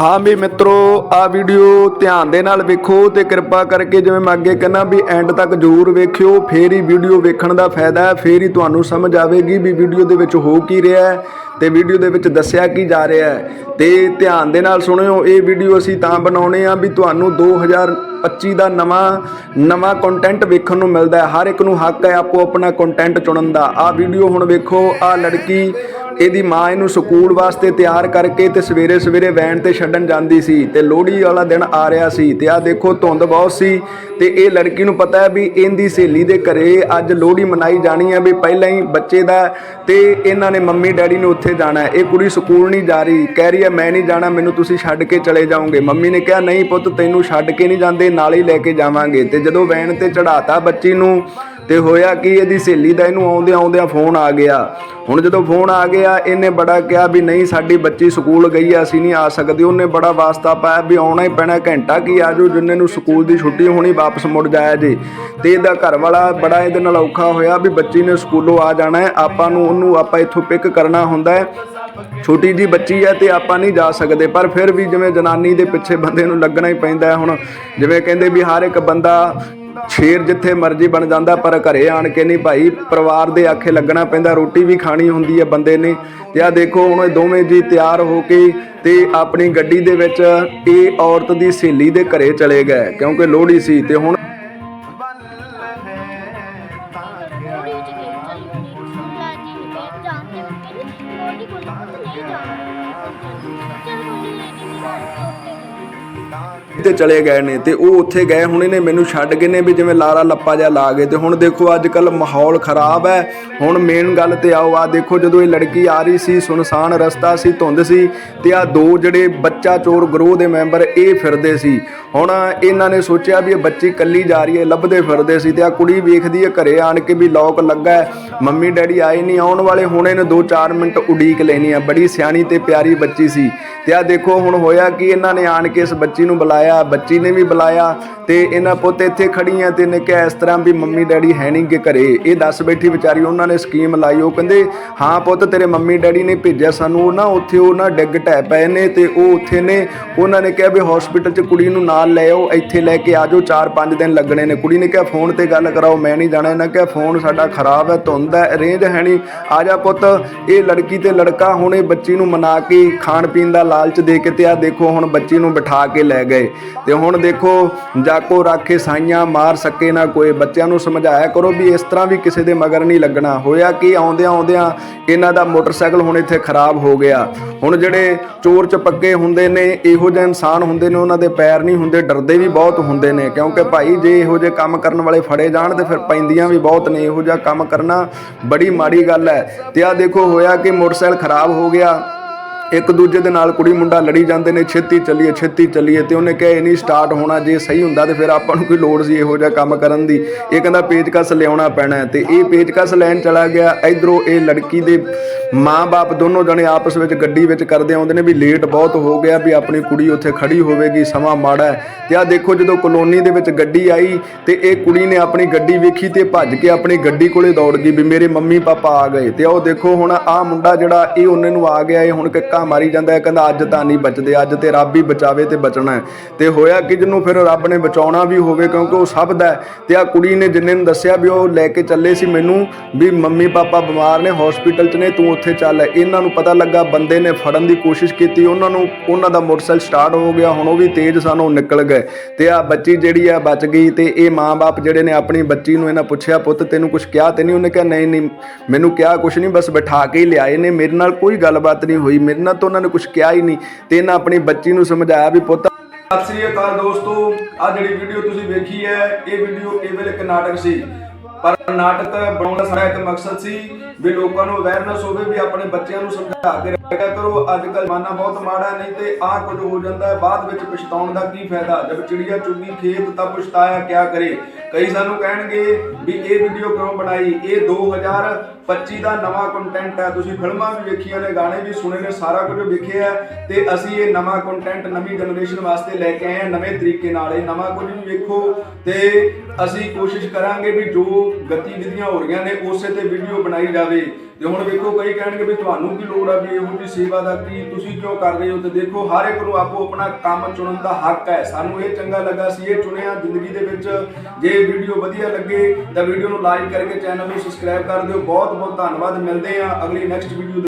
ਹਾਂ ਵੀ ਮਿੱਤਰੋ ਆ ਵੀਡੀਓ ਧਿਆਨ ਦੇ ਨਾਲ ਵੇਖੋ ਤੇ ਕਿਰਪਾ ਕਰਕੇ ਜਿਵੇਂ ਮੈਂ ਅੱਗੇ ਕਹਿੰਦਾ ਵੀ ਐਂਡ ਤੱਕ ਜ਼ਰੂਰ ਵੇਖਿਓ, ਫੇਰ ਹੀ ਵੀਡੀਓ ਵੇਖਣ ਦਾ ਫਾਇਦਾ ਹੈ, ਫੇਰ ਹੀ ਤੁਹਾਨੂੰ ਸਮਝ ਆਵੇਗੀ ਵੀ ਵੀਡੀਓ ਦੇ ਵਿੱਚ ਹੋ ਕੀ ਰਿਹਾ ਹੈ ਤੇ ਵੀਡੀਓ ਦੇ ਵਿੱਚ ਦੱਸਿਆ ਕੀ ਜਾ ਰਿਹਾ ਹੈ। ਤੇ ਧਿਆਨ ਦੇ ਨਾਲ ਸੁਣਿਓ, ਇਹ ਵੀਡੀਓ ਅਸੀਂ ਤਾਂ ਬਣਾਉਣੇ ਆ ਵੀ ਤੁਹਾਨੂੰ 2025 ਦਾ ਨਵਾਂ ਨਵਾਂ ਕੰਟੈਂਟ ਵੇਖਣ ਨੂੰ ਮਿਲਦਾ ਹੈ, ਹਰ ਇੱਕ ਨੂੰ ਹੱਕ ਹੈ ਆਪੋ ਆਪਣਾ ਕੰਟੈਂਟ ਚੁਣਨ ਦਾ। ਆ ਵੀਡੀਓ ਹੁਣ ਵੇਖੋ ਆ ਲੜਕੀ ਇਹਦੀ ਮਾਂ ਇਹਨੂੰ ਸਕੂਲ ਵਾਸਤੇ ਤਿਆਰ ਕਰਕੇ ਤੇ ਸਵੇਰੇ ਸਵੇਰੇ ਵੈਨ ਤੇ ਛੱਡਣ ਜਾਂਦੀ ਸੀ ਤੇ ਲੋਹੜੀ ਵਾਲਾ ਦਿਨ ਆ ਰਿਹਾ ਸੀ ਤੇ ਆ ਦੇਖੋ ਧੁੰਦ ਬਹੁਤ ਸੀ ਤੇ ਇਹ ਲੜਕੀ ਨੂੰ ਪਤਾ ਹੈ ਵੀ ਇਹਦੀ ਸਹੇਲੀ ਦੇ ਘਰੇ ਅੱਜ ਲੋਹੜੀ ਮਨਾਈ ਜਾਣੀ ਹੈ ਵੀ ਪਹਿਲਾਂ ਹੀ ਬੱਚੇ ਦਾ ਤੇ ਇਹਨਾਂ ਨੇ ਮੰਮੀ ਡੈਡੀ ਨੇ ਉੱਥੇ ਜਾਣਾ ਇਹ ਕੁੜੀ ਸਕੂਲ ਨਹੀਂ ਜਾ ਰਹੀ, ਕਹਿ ਰਹੀ ਹੈ, ਮੈਂ ਨਹੀਂ ਜਾਣਾ, ਮੈਨੂੰ ਤੁਸੀਂ ਛੱਡ ਕੇ ਚਲੇ ਜਾਓਗੇ। ਮੰਮੀ ਨੇ ਕਿਹਾ, ਨਹੀਂ ਪੁੱਤ, ਤੈਨੂੰ ਛੱਡ ਕੇ ਨਹੀਂ ਜਾਂਦੇ, ਨਾਲ ਹੀ ਲੈ ਕੇ ਜਾਵਾਂਗੇ। ਤੇ ਜਦੋਂ ਵੈਨ ਤੇ ਚੜਾਤਾ ਬੱਚੀ ਨੂੰ ਤੇ ਹੋਇਆ ਕਿ ਇਹਦੀ ਸਹੇਲੀ ਦਾ? ਇਹਨੂੰ ਆਉਂਦਿਆਂ ਆਉਂਦਿਆਂ ਫੋਨ ਆ ਗਿਆ। ਹੁਣ ਜਦੋਂ ਫੋਨ ਆ ਗਿਆ, ਇਹਨੇ ਬੜਾ ਕਿਹਾ ਵੀ ਨਹੀਂ, ਸਾਡੀ ਬੱਚੀ ਸਕੂਲ ਗਈ ਆ, ਅਸੀਂ ਨਹੀਂ ਆ ਸਕਦੇ। ਉਹਨੇ ਬੜਾ ਵਾਸਤਾ ਪਾਇਆ ਵੀ ਆਉਣਾ ਹੀ ਪੈਣਾ, ਘੰਟਾ ਕੀ ਆਜੋ ਜਿੰਨੇ ਨੂੰ ਸਕੂਲ ਦੀ ਛੁੱਟੀ ਹੋਣੀ, ਵਾਪਸ ਮੁੜ ਜਾਇਆ ਜੀ। ਤੇ ਇਹਦਾ ਘਰ ਵਾਲਾ ਬੜਾ ਇਹਦੇ ਨਾਲ ਔਖਾ ਹੋਇਆ ਵੀ ਬੱਚੀ ਨੇ ਸਕੂਲੋਂ ਆ ਜਾਣਾ ਹੈ। ਆਪਾਂ ਨੂੰ ਉਹਨੂੰ ਆਪਾਂ ਇੱਥੋਂ ਪਿਕ ਕਰਨਾ ਹੁੰਦਾ ਹੈ। ਛੋਟੀ ਜੀ ਬੱਚੀ ਹੈ ਤੇ ਆਪਾਂ ਨਹੀਂ ਜਾ ਸਕਦੇ। ਪਰ ਫਿਰ ਵੀ ਜਿਵੇਂ ਜਨਾਨੀ ਦੇ ਪਿੱਛੇ ਬੰਦੇ ਨੂੰ ਲੱਗਣਾ ਹੀ ਪੈਂਦਾ ਹੈ ਹੁਣ। ਜਿਵੇਂ ਕਹਿੰਦੇ ਵੀ ਹਰ ਇੱਕ ਬੰਦਾ ਸ਼ੇਰ ਜਿੱਥੇ ਮਰਜ਼ੀ ਬਣ ਜਾਂਦਾ, ਪਰ ਘਰੇ ਆਣ ਕੇ ਨਹੀਂ ਭਾਈ। ਪਰਿਵਾਰ ਦੇ ਆਖੇ ਲੱਗਣਾ ਪੈਂਦਾ, ਰੋਟੀ ਵੀ ਖਾਣੀ ਹੁੰਦੀ ਹੈ ਬੰਦੇ ਨੇ। ਤੇ ਆ ਦੇਖੋ, ਹੁਣ ਦੋਵੇਂ ਜੀ ਤਿਆਰ ਹੋ ਕੇ ਤੇ ਆਪਣੀ ਗੱਡੀ ਦੇ ਵਿੱਚ ਇਹ ਔਰਤ ਦੀ ਸਹੇਲੀ ਦੇ ਘਰੇ ਚਲੇ ਗਏ, ਕਿਉਂਕਿ ਲੋਹੜੀ ਸੀ ਤੇ ਹੁਣ ਥੋੜੀ ਕੋਲ ਨਹੀਂ ਜਾਣਾ। ਚਲ ਮੋਦੀ ਲੈ ਕੇ ਨਹੀਂ ਤੇ ਚਲੇ ਗਏ ਨੇ ਤੇ ਉਹ ਉੱਥੇ ਗਏ, ਹੁਣ ਇਹਨੇ ਮੈਨੂੰ ਛੱਡ ਗਏ ਨੇ ਵੀ ਜਿਵੇਂ ਲਾਰਾ ਲੱਪਾ ਜਿਹਾ ਲਾ ਗਏ ਤੇ ਹੁਣ ਦੇਖੋ ਅੱਜ ਕੱਲ ਮਾਹੌਲ ਖਰਾਬ ਹੈ। ਹੁਣ ਮੇਨ ਗੱਲ ਤੇ ਆਓ ਆ ਦੇਖੋ ਜਦੋਂ ਇਹ ਲੜਕੀ ਆ ਰਹੀ ਸੀ, ਸੁਨਸਾਨ ਰਸਤਾ ਸੀ, ਧੁੰਦ ਸੀ ਤੇ ਆ ਦੋ ਜਿਹੜੇ ਬੱਚਾ ਚੋਰ ਗਰੋਹ ਦੇ ਮੈਂਬਰ ਇਹ ਫਿਰਦੇ ਸੀ। ਹੁਣ ਇਹਨਾਂ ਨੇ ਸੋਚਿਆ ਵੀ ਇਹ ਬੱਚੀ ਕੱਲੀ ਜਾ ਰਹੀ ਹੈ, ਲੱਭਦੇ ਫਿਰਦੇ ਸੀ ਤੇ ਆ ਕੁੜੀ ਵੇਖਦੀ ਹੈ ਘਰੇ ਆਣ ਕੇ ਵੀ ਲੋਕ ਲੱਗਾ ਹੈ। ਮੰਮੀ ਡੈਡੀ ਆਏ ਨਹੀਂ, ਆਉਣ ਵਾਲੇ ਹੁਣ ਇਹਨੇ 2-4 ਮਿੰਟ ਉਡੀਕ ਲੈਣੀ ਆ ਬੜੀ ਸਿਆਣੀ ਤੇ ਪਿਆਰੀ ਬੱਚੀ ਸੀ। ਤੇ ਆ ਦੇਖੋ ਹੁਣ ਹੋਇਆ ਕਿ, ਇਹਨਾਂ ਨੇ ਆਣ ਕੇ ਇਸ ਬੱਚੀ ਨੂੰ ਬੁਲਾਇਆ, ਬੱਚੀ ਨੇ ਵੀ ਬੁਲਾਇਆ ਤੇ ਇਹਨਾਂ ਪੁੱਤ ਇੱਥੇ ਖੜੀਆਂ ਤੇ ਇਹਨੇ ਕਿਹਾ, ਇਸ ਤਰ੍ਹਾਂ ਵੀ ਮੰਮੀ ਡੈਡੀ ਹੈ ਨਹੀਂ ਗੇ ਘਰੇ। ਇਹ ਦੱਸ ਬੈਠੀ ਵਿਚਾਰੀ, ਉਹਨਾਂ ਨੇ ਸਕੀਮ ਲਾਈ, ਉਹ ਕਹਿੰਦੇ, ਹਾਂ ਪੁੱਤ, ਤੇਰੇ ਮੰਮੀ ਡੈਡੀ ਨੇ ਭੇਜਿਆ ਸਾਨੂੰ ਨਾ ਉੱਥੇ ਉਹ ਨਾ ਡਿੱਗ ਢਹਿ ਪਏ ਨੇ ਤੇ ਉਹ ਉੱਥੇ ਨੇ। ਉਹਨਾਂ ਨੇ ਕਿਹਾ ਵੀ ਹਸਪੀਟਲ 'ਚ ਕੁੜੀ ਨੂੰ ਨਾਲ ਲੈ ਆਓ, ਇੱਥੇ ਲੈ ਕੇ ਆ ਜਾਓ 4-5 ਦਿਨ ਲੱਗਣੇ ਨੇ। ਕੁੜੀ ਨੇ ਕਿਹਾ, ਫੋਨ ਤੇ ਗੱਲ ਕਰਾਓ, ਮੈਂ ਨਹੀਂ ਜਾਣਾ। ਇਹਨਾਂ ਕਿਹਾ, ਫੋਨ ਸਾਡਾ ਖਰਾਬ ਹੈ, ਧੁੰਦ ਹੈ ਰੇਂਜ ਹੈ ਨਹੀਂ। ਆ ਜਾ ਪੁੱਤ, ਇਹ ਲੜਕੀ ਤੇ ਲੜਕਾ, ਹੁਣੇ ਬੱਚੀ ਨੂੰ ਮਨਾ ਕੇ ਖਾਣ ਪੀਣ ਦਾ ਲਾਲਚ ਦੇ ਕੇ ਤੇ ਆ ਦੇਖੋ, ਹੁਣ ਬੱਚੀ ਨੂੰ ਬਿਠਾ ਕੇ ਲੈ ਗਏ। ਤੇ ਹੁਣ ਦੇਖੋ, ਜਾਕੋ ਰਾਖੇ ਸਾਈਆਂ ਮਾਰ ਸਕੇ ਨਾ ਕੋਈ। ਬੱਚਿਆਂ ਨੂੰ ਸਮਝਾਇਆ ਕਰੋ ਵੀ ਇਸ ਤਰ੍ਹਾਂ ਵੀ ਕਿਸੇ ਦੇ ਮਗਰ ਨਹੀਂ ਲੱਗਣਾ। ਹੋਇਆ ਕਿ? ਆਉਂਦਿਆਂ ਆਉਂਦਿਆਂ ਇਹਨਾਂ ਦਾ ਮੋਟਰਸਾਈਕਲ ਹੁਣ ਇੱਥੇ ਖਰਾਬ ਹੋ ਗਿਆ। ਹੁਣ ਜਿਹੜੇ ਚੋਰ ਚਪੱਕੇ ਹੁੰਦੇ ਨੇ, ਇਹੋ ਜਿਹੇ ਇਨਸਾਨ ਹੁੰਦੇ ਨੇ, ਉਹਨਾਂ ਦੇ ਪੈਰ ਨਹੀਂ ਹੁੰਦੇ, ਡਰਦੇ ਵੀ ਬਹੁਤ ਹੁੰਦੇ ਨੇ। ਕਿਉਂਕਿ ਭਾਈ, ਜੇ ਇਹੋ ਜਿਹੇ ਕੰਮ ਕਰਨ ਵਾਲੇ ਫੜੇ ਜਾਣ, ਤੇ ਫਿਰ ਪੈਂਦੀਆਂ ਵੀ ਬਹੁਤ ਨੇ। ਇਹੋ ਜਿਹਾ ਕੰਮ ਕਰਨਾ ਬੜੀ ਮਾੜੀ ਗੱਲ ਹੈ। ਤੇ ਆ ਦੇਖੋ, ਹੋਇਆ ਕਿ? ਮੋਟਰਸਾਈਕਲ ਖਰਾਬ ਹੋ ਗਿਆ। ਇੱਕ ਦੂਜੇ ਦੇ ਨਾਲ ਕੁੜੀ ਮੁੰਡਾ ਲੜੀ ਜਾਂਦੇ ਨੇ, ਛੇਤੀ ਚੱਲੀਏ ਛੇਤੀ ਚੱਲੀਏ ਤੇ ਉਹਨੇ ਕਿਹਾ, ਇਹ ਨਹੀਂ ਸਟਾਰਟ ਹੋਣਾ, ਜੇ ਸਹੀ ਹੁੰਦਾ ਤੇ ਫਿਰ ਆਪਾਂ ਨੂੰ ਕੋਈ ਲੋੜ ਸੀ ਇਹੋ ਜਿਹਾ ਕੰਮ ਕਰਨ ਦੀ। ਇਹ ਕਹਿੰਦਾ, ਪੇਚਕਸ ਲਿਆਉਣਾ ਪੈਣਾ ਹੈ। ਤੇ ਇਹ ਪੇਚਕਸ ਲੈਣ ਚਲਾ ਗਿਆ। ਇਧਰੋਂ ਇਹ ਲੜਕੀ ਦੇ ਮਾਂ-ਬਾਪ ਦੋਨੋਂ ਜਣੇ ਆਪਸ ਵਿੱਚ ਗੱਡੀ ਵਿੱਚ ਕਰਦੇ ਆਉਂਦੇ ਨੇ ਵੀ ਲੇਟ ਬਹੁਤ ਹੋ ਗਿਆ ਵੀ ਆਪਣੀ ਕੁੜੀ ਉੱਥੇ ਖੜੀ ਹੋਵੇਗੀ, ਸਮਾਂ ਮਾੜਾ ਹੈ। ਤੇ ਆ ਦੇਖੋ, ਜਦੋਂ ਕਲੋਨੀ ਦੇ ਵਿੱਚ ਗੱਡੀ ਆਈ ਤੇ ਇਹ ਕੁੜੀ ਨੇ ਆਪਣੀ ਗੱਡੀ ਵੇਖੀ ਤੇ ਭੱਜ ਕੇ ਆਪਣੀ ਗੱਡੀ ਕੋਲੇ ਦੌੜ ਗਈ ਵੀ ਮੇਰੇ ਮੰਮੀ ਪਾਪਾ ਆ ਗਏ। ਤੇ ਉਹ ਦੇਖੋ, ਹੁਣ ਆ ਮੁੰਡਾ ਜਿਹੜਾ, ਇਹ ਉਹਨੇ ਨੂੰ ਆ ਗਿਆ, ਇਹ ਹੁਣ ਕਿੱਕਾ ਮਾਰੀ ਜਾਂਦਾ ਹੈ, ਕਹਿੰਦਾ ਅੱਜ ਤਾਂ ਨਹੀਂ ਬਚਦੇ, ਅੱਜ ਤੇ ਰੱਬ ਹੀ ਬਚਾਵੇ ਤੇ ਬਚਣਾ ਹੈ। ਤੇ ਹੋਇਆ ਕਿ ਜਿਹਨੂੰ ਫਿਰ ਰੱਬ ਨੇ ਬਚਾਉਣਾ ਵੀ ਹੋਵੇ, ਕਿਉਂਕਿ ਉਹ ਸਭ ਦਾ ਤੇ ਆ ਕੁੜੀ ਨੇ ਜਿੰਨੇ ਨੂੰ ਦੱਸਿਆ ਵੀ ਉਹ ਲੈ ਕੇ ਚੱਲੇ ਸੀ ਮੈਨੂੰ, ਵੀ ਮੰਮੀ ਪਾਪਾ ਬਿਮਾਰ ਨੇ ਹਸਪੀਟਲ 'ਚ ਨੇ, ਤੂੰ ਉੱਥੇ ਚੱਲ। ਇਹਨਾਂ ਨੂੰ ਪਤਾ ਲੱਗਾ ਬੰਦੇ ਨੇ ਫੜਨ ਦੀ ਕੋਸ਼ਿਸ਼ ਕੀਤੀ, ਉਹਨਾਂ ਨੂੰ, ਉਹਨਾਂ ਦਾ ਮੋਟਰਸਾਈਕਲ ਸਟਾਰਟ ਹੋ ਗਿਆ, ਹੁਣ ਉਹ ਵੀ ਤੇਜ਼ ਸਾਨੂੰ ਨਿਕਲ ਗਏ। ਤੇ ਆ ਬੱਚੀ ਜਿਹੜੀ ਆ ਬਚ ਗਈ, ਤੇ ਇਹ ਮਾਂ-ਬਾਪ ਜਿਹੜੇ ਨੇ ਆਪਣੀ ਬੱਚੀ ਨੂੰ ਇਹਨਾਂ ਪੁੱਛਿਆ, ਪੁੱਤ, ਤੈਨੂੰ ਕੁਝ ਕਿਹਾ ਤੇ ਨਹੀਂ? ਉਹਨੇ ਕਿਹਾ, ਨਹੀਂ ਨਹੀਂ, ਮੈਨੂੰ ਕਿਹਾ ਕੁਝ ਨਹੀਂ, ਬਸ ਬਿਠਾ ਕੇ ਹੀ ਲਿਆਏ ਨੇ, ਮੇਰੇ ਨਾਲ ਕੋਈ ਗੱਲਬਾਤ ਨਹੀਂ ਹੋਈ, ਮੇਰੇ ਨਾਲ ਤਾਂ ਉਹਨਾਂ ਨੇ ਕੁਝ ਕਿਹਾ ਹੀ ਨਹੀਂ ਤੇ ਇਹਨਾਂ ਆਪਣੀ ਬੱਚੀ ਨੂੰ ਸਮਝਾਇਆ ਵੀ ਪੁੱਤ ਸਤਿ ਸ੍ਰੀ ਅਕਾਲ ਦੋਸਤੋ ਆ ਜਿਹੜੀ ਵੀਡੀਓ ਤੁਸੀਂ ਵੇਖੀ ਹੈ, ਇਹ ਵੀਡੀਓ ਕੇਵਲ ਇੱਕ ਨਾਟਕ ਸੀ। ਪਰ ਨਾਟਕ ਬਣਾਉਣ ਦਾ ਸਾਡਾ ਇੱਕ ਮਕਸਦ ਸੀ ਵੀ ਲੋਕਾਂ ਨੂੰ ਅਵੇਅਰਨੈਸ ਹੋਵੇ, ਵੀ ਆਪਣੇ ਬੱਚਿਆਂ ਨੂੰ ਸਮਝਾ ਕੇ ਰੱਖਿਆ ਕਰੋ ਅੱਜ ਕੱਲ ਮਾਨਾ ਬਹੁਤ ਮਾੜਾ ਨਹੀਂ ਤੇ ਆਹ ਕੁਝ ਹੋ ਜਾਂਦਾ ਹੈ, ਬਾਅਦ ਵਿੱਚ ਪਛਤਾਉਣ ਦਾ ਕੀ ਫਾਇਦਾ? ਜਦ ਚਿੜੀਆ ਚੁੱਗੀ ਖੇਤ ਤਾਂ ਪਛਤਾਇਆ ਕਿਆ ਕਰੇ? ਕਈ ਸਾਨੂੰ ਕਹਿਣਗੇ ਵੀ ਇਹ ਵੀਡੀਓ ਕਿਉਂ ਬਣਾਈ? ਇਹ 2025 ਦਾ ਨਵਾਂ ਕੰਟੈਂਟ ਹੈ। ਤੁਸੀਂ ਫਿਲਮਾਂ ਵੀ ਵੇਖੀਆਂ ਨੇ, ਗਾਣੇ ਵੀ ਸੁਣੇ ਨੇ, ਸਾਰਾ ਕੁਝ ਵੇਖਿਆ ਤੇ ਅਸੀਂ ਇਹ ਨਵਾਂ ਕੰਟੈਂਟ ਨਵੀਂ ਜਨਰੇਸ਼ਨ ਵਾਸਤੇ ਲੈ ਕੇ ਆਏ ਹਾਂ, ਨਵੇਂ ਤਰੀਕੇ ਨਾਲ। ਇਹ ਨਵਾਂ ਕੁਝ ਵੀ ਵੇਖੋ ਤੇ ਅਸੀਂ ਕੋਸ਼ਿਸ਼ ਕਰਾਂਗੇ ਵੀ ਜੋ ਗਤੀਵਿਧੀਆਂ ਹੋ ਰਹੀਆਂ ਨੇ, ਉਸੇ ਤੇ ਵੀਡੀਓ ਬਣਾਈ ਜਾਵੇ। ਤੇ ਹੁਣ ਵੇਖੋ ਕਈ ਕਹਿਣਗੇ ਵੀ ਤੁਹਾਨੂੰ ਕੀ ਲੋੜ ਆ ਵੀ ਇਹੋ ਜਿਹੀ ਸੇਵਾ ਦਾ ਕੀ, ਤੁਸੀਂ ਕਿਉਂ ਕਰ ਰਹੇ ਹੋ? ਤੇ ਦੇਖੋ, ਹਰ ਇੱਕ ਨੂੰ ਆਪੋ ਆਪਣਾ ਕੰਮ ਚੁਣਨ ਦਾ ਹੱਕ ਹੈ। ਸਾਨੂੰ ਇਹ ਚੰਗਾ ਲੱਗਾ ਸੀ, ਇਹ ਚੁਣਿਆ ਜ਼ਿੰਦਗੀ ਦੇ ਵਿੱਚ। ਜੇ ਵੀਡੀਓ ਵਧੀਆ ਲੱਗੇ ਤਾਂ ਵੀਡੀਓ ਨੂੰ ਲਾਈਕ ਕਰਕੇ ਚੈਨਲ ਨੂੰ ਸਬਸਕ੍ਰਾਈਬ ਕਰ ਦਿਓ। ਬਹੁਤ ਬਹੁਤ ਧੰਨਵਾਦ, ਮਿਲਦੇ ਆ ਅਗਲੀ ਨੈਕਸਟ ਵੀਡੀਓ